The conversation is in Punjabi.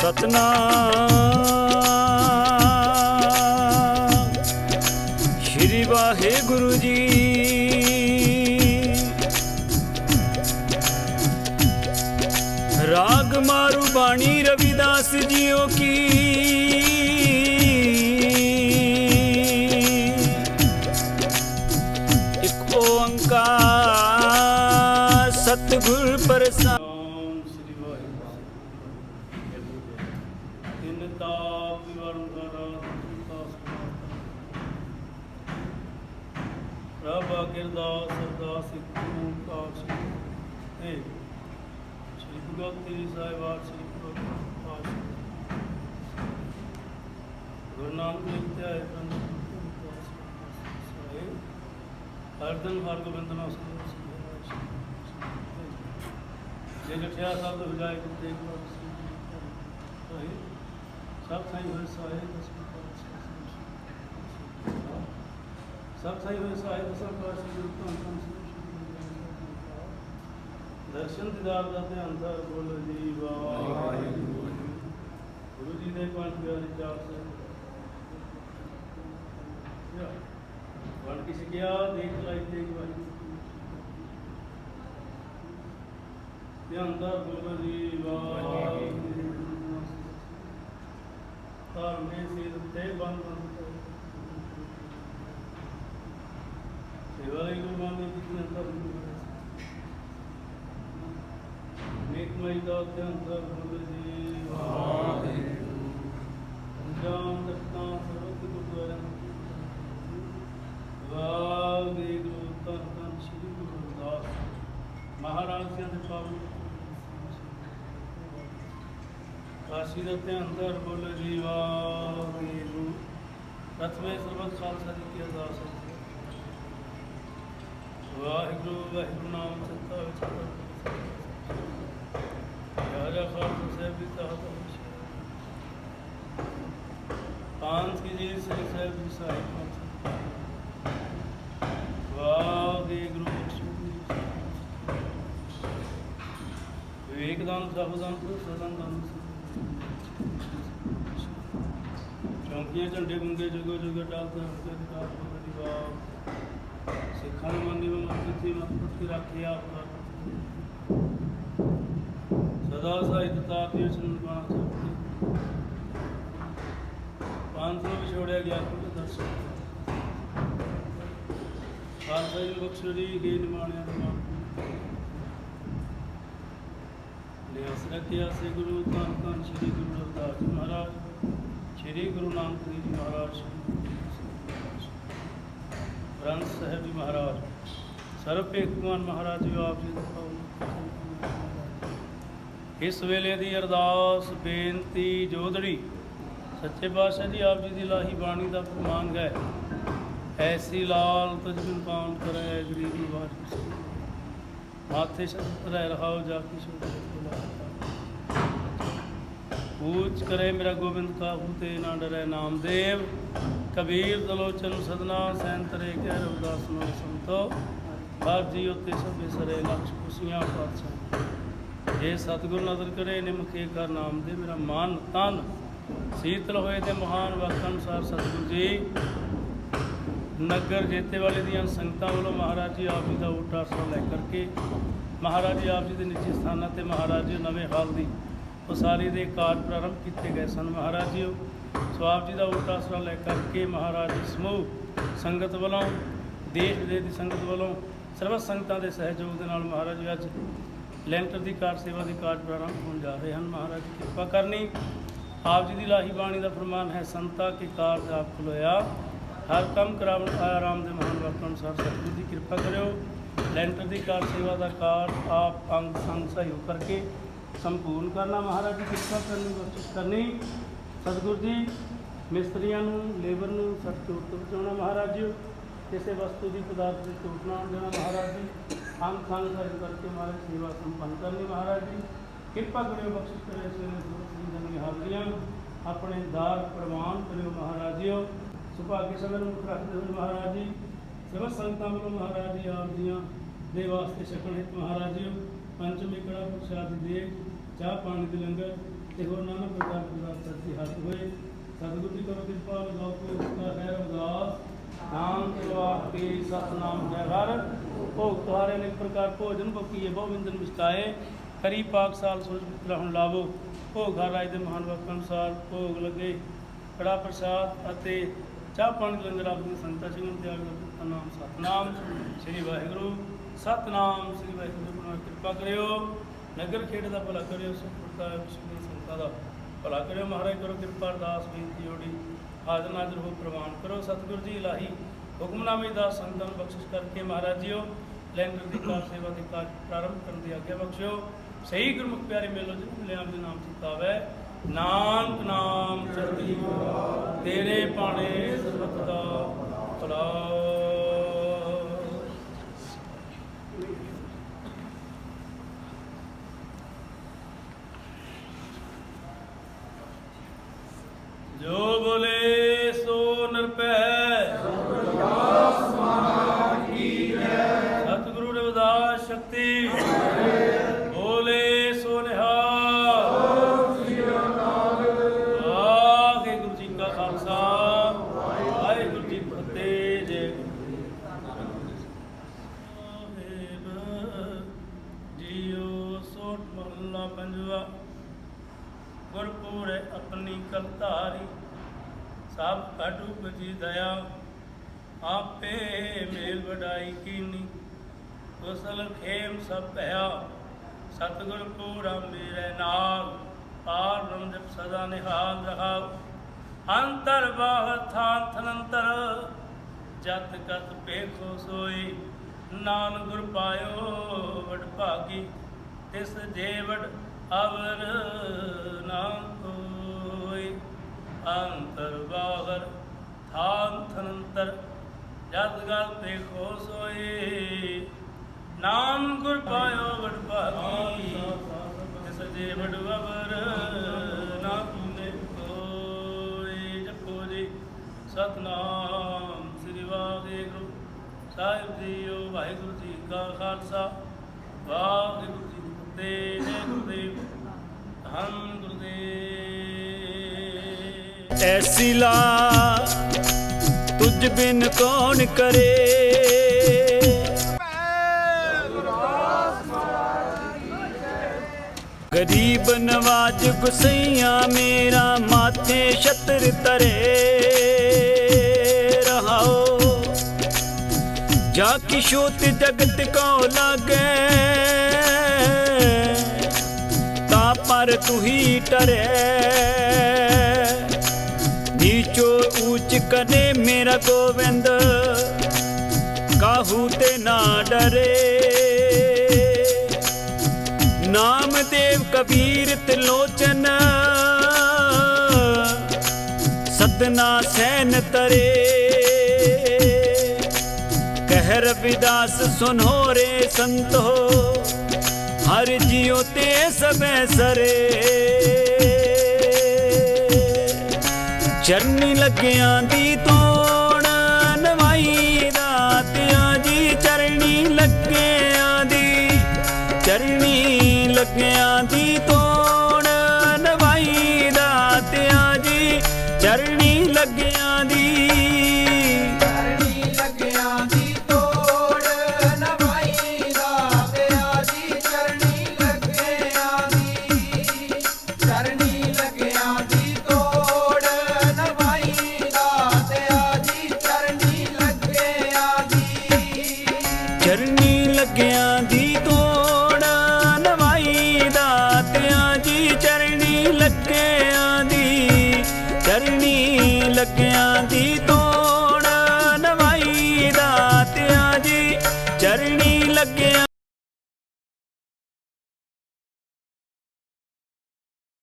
ਸਤਨਾਮ। ਸ਼੍ਰੀ ਵਾਹਿਗੁਰੂ ਜੀ। ਰਾਗ ਮਾਰੂ ਬਾਣੀ ਰਵਿਦਾਸ ਜੀਓ ਕੀ। ਤਾਪ ਵਿਵਰਨ ਕਰਾ ਪ੍ਰਭ ਅਕਿਰਦਾਸ ਅਰਦਾਸ ਇੱਕ ਓੰਕਾਰ ਸ੍ਰੀ ਹੈ ਸ੍ਰੀ ਗੁਰੂ ਗ੍ਰੰਥ ਸਾਹਿਬ ਆਪ ਸ੍ਰੀ ਗੁਰੂ ਗ੍ਰੰਥ ਸਾਹਿਬ ਗੁਰੂ ਨਾਨਕ ਦੇਵ ਤੇ ਆਏ ਪੰਜ ਹਰ ਦਿਨ ਹਰ ਗੋਬਿੰਦ ਨਾਮ ਸੁਣੋ ਜੇ ਜਠਿਆ ਸਭ ਹੋ ਜਾਏ ਗੁਰੂ ਦੇਖ ਲੋ ਸਭ ਥਾਈ ਹੋਏ ਸਹਾਇ ਦਸਮੀ ਪਾਤਸ਼ਾਹ ਸਭ ਥਾਈ ਹੋਏ ਸਹਾਇ ਦਸਮ ਪਾਤਸ਼ਾਹ ਗੁਰੂ ਧੰਨ ਧੰਨ ਸ੍ਰੀ ਗੁਰੂ ਗ੍ਰੰਥ ਸਾਹਿਬ। ਦਰਸ਼ਨ ਦਿਦਾਰ ਦਾ ਧਿਆਨ ਦਾ ਬੋਲ ਜੀ ਵਾਹਿਗੁਰੂ ਗੁਰੂ ਜੀ ਦੇ ਪੰਜ ਪਿਆਰੇ ਚਾਰ ਸੇ ਵਣ ਕਿਸ ਗਿਆ ਦੇਖ ਲਾਈ ਤੇ ਵਾਹਿਗੁਰੂ ਧਿਆਨ ਦਾ ਬੋਲ ਜੀ ਵਾਹਿਗੁਰੂ ਧਰਮੇ ਸਿਰ ਤੇ ਬੰਦ ਸੇਵਾ ਲਈ ਗੁਰੂ ਮਾਨ ਦੀ ਕਿਤਨੇ ਧਰਮ ਨੇਕ ਮਈ ਦਾ ਧਿਆਨ ਦਾ ਬੋਲ ਜੀ ਵਾਹਿਗੁਰੂ ਜਾਮ ਤਖਤਾਂ ਸਰਬਤ ਗੁਰਦੁਆਰਿਆਂ ਵਾਹਿਗੁਰੂ ਧੰਨ ਧੰਨ ਸ੍ਰੀ ਗੁਰੂ ਰਵਿਦਾਸ ਮਹਾਰਾਜ ਜੀ ਦੇ ਪ੍ਰਥਮੇ ਸਰਬਤ ਖਾਲਸਾ ਜੀ ਕੀ ਅਰਦਾਸ ਹੈ ਵਾਹਿਗੁਰੂ ਵਾਹਿਗੁਰੂ ਨਾਮ ਸੱਤਾ ਵਿੱਚ ਰਾਜਾ ਖਾਲਸਾ ਸਾਹਿਬ ਦੀ ਤਾਹਤ ਪਾਂਚ ਕੀ ਜੀ ਸ੍ਰੀ ਸਾਹਿਬ ਜੀ ਸਾਹਿਬ ਵਾਹਿਗੁਰੂ ਵਿਵੇਕ ਦਾਨ ਸਭ ਦਾਨ ਤੋਂ ਸਦਨ ਦਾਨ ਚੌਂਕੀਆਂ ਝੰਡੇ ਗੁੰਗੇ ਜਗੋ ਜਗੋ ਟਾਲਦਾ ਹੱਥੇ ਦੀ ਕਾਲ ਦੀ ਬਾਤ ਸਿੱਖਾਂ ਨੂੰ ਮੰਨੀ ਮੈਂ ਮੱਤੀ ਮਤ ਕੀ ਰੱਖੀ ਆਪ ਸਦਾ ਸਾਹਿਤ ਤਾਪਿ ਸੁਨ ਬਾਣਾ ਸਭ ਪੰਜ ਸੌ ਵਿਛੋੜਿਆ ਗਿਆ ਕੁਝ ਦਰਸ਼ਨ ਖਾਲਸਾ ਜੀ ਬਖਸ਼ੜੀ ਗੇ ਨਿਮਾਣਿਆ ਦਾ ਮਾਨ ਲੈ ਅਸਰਾ ਗੁਰੂ, ਧੰਨ ਧੰਨ ਸ੍ਰੀ ਗੁਰੂ ਰਵਿਦਾਸ ਜੀ ਮਹਾਰਾਜ। ਸ੍ਰੀ ਗੁਰੂ ਨਾਨਕ ਦੇਵ ਜੀ ਮਹਾਰਾਜ, ਗ੍ਰੰਥ ਸਾਹਿਬ ਜੀ ਮਹਾਰਾਜ, ਸਰਬ ਭੇਖਵਾਨ ਮਹਾਰਾਜ ਜੀ ਆਪ ਜੀ ਦਾ ਇਸ ਵੇਲੇ ਦੀ ਅਰਦਾਸ, ਬੇਨਤੀ ਜੋਦੜੀ ਸੱਚੇ ਪਾਤਸ਼ਾਹ ਜੀ ਆਪ ਜੀ ਦੀ ਲਾਹੀ ਬਾਣੀ ਦਾ ਫਰਮਾਨ ਹੈ। ਐਸੀ ਲਾਲ ਤੁਝ ਪਾਉਣ ਕਰੈ, ਗਰੀਬ ਨਿਵਾਜ ਮਾਥੇ ਸ਼ਰਤ ਰਹਿ ਰਹਾਉ ਜਾ ਕੀ ਪੂਜ ਕਰੇ ਮੇਰਾ ਗੋਬਿੰਦ ਕਾਹੂ ਤੇ ਨਾ ਡਰੈ ਨਾਮਦੇਵ ਕਬੀਰ ਦਲੋਚਨ ਸਦਨਾ ਸੈਂਤਰੇ ਕਹਿ ਰਵਿਦਾਸ ਨੂੰ ਸੰਤੋ ਬਾਪ ਜੀ ਉਤੇ ਸਭੇ ਸਰੇ ਲਖਸ਼ ਖੁਸ਼ੀਆਂ ਪਾਤਸ਼ਾਹ ਜੇ ਸਤਿਗੁਰ ਨਜ਼ਰ ਕਰੇ ਨਿਮਖੇ ਕਰ ਨਾਮ ਦੇ ਮੇਰਾ ਮਨ ਤਨ ਸੀਤਲ ਹੋਏ ਤੇ ਮਹਾਨ ਵਕਤ ਅਨੁਸਾਰ ਸਤਿਗੁਰ ਜੀ ਨਗਰ ਜੇਤੇ ਵਾਲੇ ਦੀਆਂ ਸੰਗਤਾਂ ਵੱਲੋਂ ਮਹਾਰਾਜ ਜੀ ਆਪ ਜੀ ਦਾ ਊਟ ਲੈ ਕਰਕੇ ਮਹਾਰਾਜ ਜੀ ਆਪ ਜੀ ਦੇ ਨਿੱਜੀ ਸਥਾਨਾਂ ਤੇ ਮਹਾਰਾਜ ਜੀ ਨਵੇਂ ਹਾਲ ਦੀ ਉਸਾਰੀ ਦੇ ਕਾਰਜ ਪ੍ਰਾਰੰਭ ਕੀਤੇ ਗਏ ਸਨ। ਮਹਾਰਾਜ ਜੀ ਸੋ ਆਪ ਜੀ ਦਾ ਊਟ ਆਸਰਾ ਲੈ ਕਰਕੇ ਮਹਾਰਾਜ ਜੀ ਸਮੂਹ ਸੰਗਤ ਵੱਲੋਂ, ਦੇਸ਼ ਵਿਦੇਸ਼ ਦੀ ਸੰਗਤ ਵੱਲੋਂ ਸਰਵ ਸੰਗਤਾਂ ਦੇ ਸਹਿਯੋਗ ਦੇ ਨਾਲ ਮਹਾਰਾਜ ਜੀ ਅੱਜ ਲੈਂਟਰ ਦੀ ਕਾਰ ਸੇਵਾ ਦੇ ਕਾਰਜ ਪ੍ਰਾਰੰਭ ਹੋਣ ਜਾ ਰਹੇ ਹਨ। ਮਹਾਰਾਜ ਜੀ ਕਿਰਪਾ ਕਰਨੀ। ਆਪ ਜੀ ਦੀ ਲਾਹੀ ਬਾਣੀ ਦਾ ਫਰਮਾਨ ਹੈ, ਸੰਤਾ ਕੇ ਕਾਰਜ ਆਪ ਖਲੋਇਆ। ਹਰ ਕੰਮ ਕਰਾਵਣ ਆਇਆ ਰਾਮ ਦੇ ਮਹਾਨ ਵਕਤ ਅਨੁਸਾਰ ਸਤਿਗੁਰੂ ਦੀ ਕਿਰਪਾ ਕਰਿਓ। ਲੈਂਟਰ ਦੀ ਕਾਰ ਸੇਵਾ ਦਾ ਕਾਰਜ ਆਪ ਅੰਗ ਸੰਗ ਸਹਿਯੋਗ ਕਰਕੇ ਸੰਪੂਰਨ ਕਰਨਾ ਮਹਾਰਾਜ ਦੀ ਕਿਰਪਾ ਕਰਨੀ ਕੋਸ਼ਿਸ਼ ਕਰਨੀ। ਸਤਿਗੁਰ ਜੀ, ਮਿਸਤਰੀਆਂ ਨੂੰ, ਲੇਬਰ ਨੂੰ ਸਖਤ ਤੋਂ ਬਚਾਉਣਾ ਮਹਾਰਾਜ ਜੀ। ਕਿਸੇ ਵਸਤੂ ਦੀ ਪਦਾਰਥ ਦੀ ਚੋਟ ਨਾ ਦੇਣਾ ਮਹਾਰਾਜ ਜੀ। ਅੰਗ ਸੰਗ ਸਹਿਯੋਗ ਕਰਕੇ ਮਹਾਰਾਜ ਸੇਵਾ ਸੰਪੰਨ ਕਰਨੀ ਮਹਾਰਾਜ ਜੀ। ਕਿਰਪਾ ਕਰਿਓ, ਬਖਸ਼ਿਸ਼ ਕਰਿਓ, ਇਸ ਵੇਲੇ ਸੁਰਤ ਹਾਜ਼ਰੀਆਂ। ਆਪਣੇ ਦਾਰ ਪ੍ਰਵਾਨ ਕਰਿਓ ਮਹਾਰਾਜ ਜੀਓ। ਸੁਭਾਗੀ ਸਮੇਂ ਨੂੰ ਮੁੱਖ ਰੱਖਦੇ ਹੋਏ ਮਹਾਰਾਜ ਜੀ। ਸਭ ਸੰਗਤਾਂ ਵੱਲੋਂ ਮਹਾਰਾਜ ਜੀ ਆਪ ਦੀਆਂ ਦੇ ਵਾਸਤੇ ਛਕਣ ਹਿਤ ਮਹਾਰਾਜ ਜੀ ਪੰਚਮੀ ਕੜਾ ਪ੍ਰਸ਼ਾਦ ਦੀ ਚਾਹ ਪਾਣੀ ਦੇ ਲੰਗਰ ਤੇ ਹੋਰ ਨਾਨਕ ਪ੍ਰਕਾਰ ਦਾ ਸੱਚੀ ਹੱਥ ਹੋਏ। ਸਤਿਗੁਰੂ ਜੀ ਕਰੋ ਕਿਰਪਾ, ਲਗਾਓ ਕੋ ਉਸਕਾ ਖੈਰ ਅਰਦਾਸ ਨਾਮ ਕਰਵਾ ਕੇ ਸਤਨਾਮ, ਜੈ ਹਰ। ਭੋਗ ਤੁਹਾਰੇ ਅਨੇਕ ਪ੍ਰਕਾਰ ਭੋਜਨ ਬਕੀਏ ਬਹੁਵਿੰਦਨ ਵਿਸਤਾਏ ਕਰੀ ਪਾਕ ਸਾਲ ਸੋਚ ਮਿੱਤਰਾ ਹੁਣ ਲਾਵੋ। ਭੋਗ ਹਰ ਰਾਜ ਦੇ ਮਹਾਨ ਵਕਤ ਅਨੁਸਾਰ ਭੋਗ ਲੱਗੇ। ਕੜਾ ਪ੍ਰਸਾਦ ਅਤੇ ਚਾਹ ਪਾਣੀ ਲੰਗਰ ਆਪ ਦੀ ਸੰਗਤਾਂ ਸਿੰਘਾਂ ਤਿਆਗ ਦਾ ਨਾਮ ਸਤਨਾਮ। ਸ੍ਰੀ ਵਾਹਿਗੁਰੂ। ਸਤਨਾਮ ਸ੍ਰੀ ਵਾਹਿਗੁਰੂ ਜੀ ਨਾਲ ਕਿਰਪਾ ਕਰਿਓ। ਨਗਰ ਖੇਡ ਦਾ ਭਲਾ ਕਰਿਓ ਸੁਖਪੁਰਤਾ ਵਿਸ਼ਵ ਸੰਗਤਾਂ ਦਾ ਭਲਾ ਕਰਿਓ। ਮਹਾਰਾਜ ਕਰੋ ਕਿਰਪਾ, ਅਰਦਾਸ, ਬੇਨਤੀ, ਜੋੜੀ, ਹਾਜ਼ਰ ਨਾਜ਼ਰ ਹੋ, ਪ੍ਰਵਾਨ ਕਰੋ। ਸਤਿਗੁਰੂ ਜੀ, ਇਲਾਹੀ ਹੁਕਮਨਾਮੇ ਦਾ ਸੰਤਨ ਬਖਸ਼ਿਸ਼ ਕਰਕੇ ਮਹਾਰਾਜ ਜੀਓ, ਲੈਂਗਰ ਦੀ ਕਾਰ, ਸੇਵਾ ਦੇ ਕਾਰਜ ਪ੍ਰਾਰੰਭ ਕਰਨ ਦੀ ਆਗਿਆ ਬਖਸ਼ਿਓ। ਸਹੀ ਗੁਰਮੁਖ ਪਿਆਰੇ ਮੇਲੋ ਜੀ ਮਿਲਿਆ ਦੇ ਨਾਮ ਚਿਤਾਵੇ ਨਾਨਕ ਨਾਮ ਚੜ੍ਹਦੀ ਕਲਾ, ਤੇਰੇ ਪਾਣੇ ਸਰਬਤ ਦਾ ਭਲਾ। ਗੁਰਪੂਰੇ ਆਪਣੀ ਕਲਤਾਰੀ, ਸਭ ਕਾਟੂ ਬਜੀ ਦਇਆ। ਆਪੇ ਮੇਲ ਵਡਾਈ ਕੀਨੀ ਕੁਸਲ ਖੇਮ ਸਭ ਭਇਆ। ਸਤਿਗੁਰ ਪੂਰਾ ਮੇਰੇ ਨਾਲ, ਪਾਰ ਰੰਜਪ ਸਦਾ ਨਿਹਾਲ ਰਹਾਉ। ਅੰਤਰ ਬਾਹਰ ਥਾਨ ਥਨੰਤਰ, ਜਤ ਕਤ ਪੇਖੋ ਸੋਈ। ਨਾਨਕ ਗੁਰ ਪਾਇਓ ਵਡ ਭਾਗੀ ਤਿਸ ਜੇਵੜ ਅਵਰ ਨਾ ਕੋਈ। ਅੰਤਰ ਬਾਹਰ ਥਾਨ ਥਨੰਤਰ ਜਤ ਗਲ ਖੋਸ ਹੋਏ। ਨਾਮ ਗੁਰ ਪਾਇਓ ਵਡ ਭਾਗੀ ਤਿਸ ਜੇਵੜ ਅਵਰ ਨਾ ਤੁਨੇ ਕੋਈ। ਜਪੋ ਜੀ, ਸਤਨਾਮ ਸ੍ਰੀ ਵਾਹਿਗੁਰੂ। ਸਾਹਿਬ ਜੀਓ ਵਾਹਿਗੁਰੂ ਜੀ ਕਾ ਖਾਲਸਾ, ਵਾਹਿਗੁਰੂ ਜੀ ਕੀ ਗੁਰਦੇਵ ਧੰਨ ਗੁਰਦੇਵ ਐਸੀ ਲਾ ਤੁਝ ਬਿਨ ਕੌਣ ਕਰੇ? ਗਰੀਬ ਨਵਾਜ ਗੁਸਈਆ ਮੇਰਾ ਮਾਥੇ ਛਤਰ ਤਰੇ। ਰਹਾਓ, ਜਾ ਕਿਸ਼ੋਤ ਜਗਤ ਕੋ ਲਾਗੇ। ਤਾ ਪਰ ਤੂੰ ਨੀਚੋ ਊਚ ਕਰੇ ਮੇਰਾ ਗੋਵਿੰਦ, ਕਾਹੂ ਤੇ ਨਾ ਡਰੇ। ਨਾਮ ਦੇਵ ਕਬੀਰ ਤਿਲੋਚਨ ਸਤਨਾ ਸੈਨ ਤਰੇ। ਕਹਿ ਰਵਿਦਾਸ ਸੁਨੋ ਰੇ ਸੰਤੋ। ਹਰ ਜਿਉ ਤੇ ਸਭੈ ਸਰੇ। ਚਰਨੀ ਲੱਗਿਆਂ ਦੀ ਤੋੜ